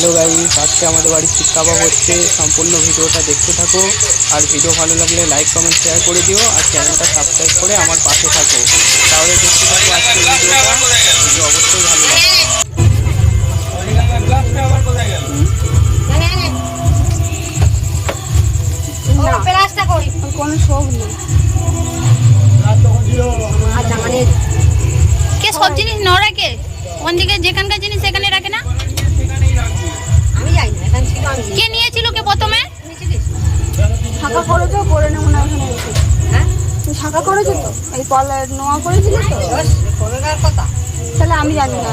Hello guys আজকে আমাদের বাড়ির শিক কাবাব হচ্ছে সম্পূর্ণ ভিডিওটা দেখতে থাকো। আর ভিডিও ভালো লাগলে লাইক কমেন্ট শেয়ার করে দিও আর চ্যানেলটা সাবস্ক্রাইব করে আমার পাশে থাকো। তাহলে দেখতে থাকো আজকের ভিডিওটা ভিডিও অবশ্যই ভালো লাগবে। কোনো শোক নেই। আচ্ছা মানে কে সব জিনিস ন রাখে ওখান থেকে যেখানকার জিনিস সেখানে কে নিয়েছিল কে প্রথমে? শাখা করেছ? করে নেব না ওখানে হ্যাঁ? তুই শাখা করেছ তো? এই পলা নোয়া করেছিলি তো? কথা। তাহলে আমি জানি না।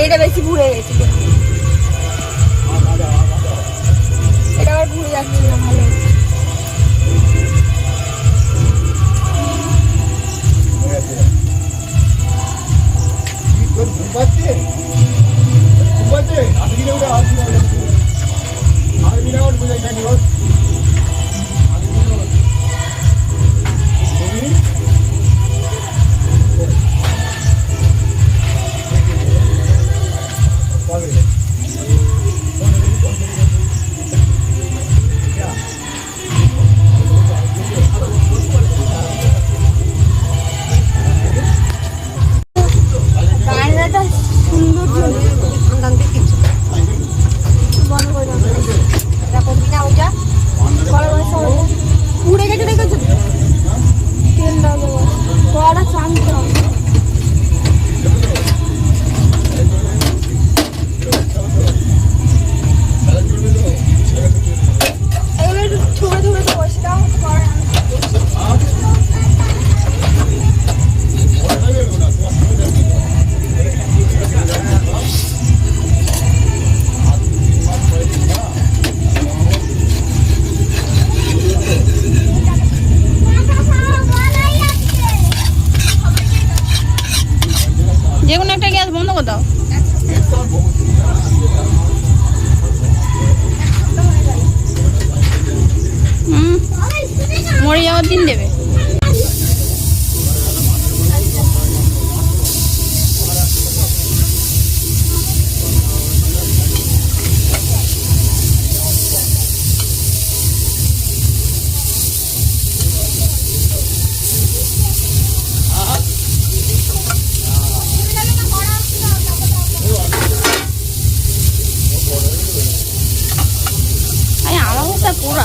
এইটা বেশি ঘুরে গেছে। Terminado el รับ গ্যাস বন্ধ করে দাও? মরে যাওয়ার দিন দেবে। আমার মতো পুরা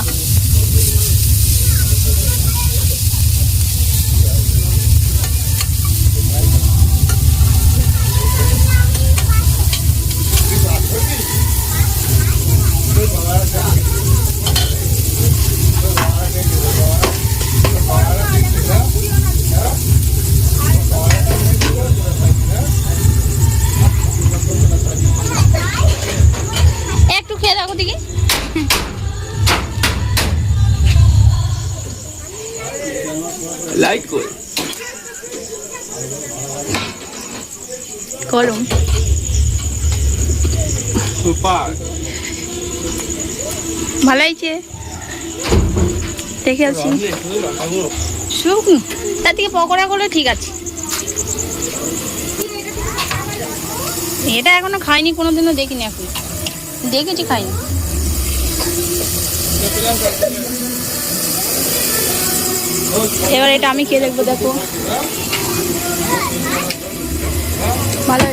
একটু খেয়ে দেখো দেখি লাইক করে কলম সুপার ভালো হয়েছে দেখে আছি শুকনো তার থেকে পকোড়া করলে ঠিক আছে। এটা এখনও খাইনি কোনোদিনও দেখিনি এখন। দেখেছি খাইনি। এবার এটা আমি খেয়ে দেখব দেখো। ভালো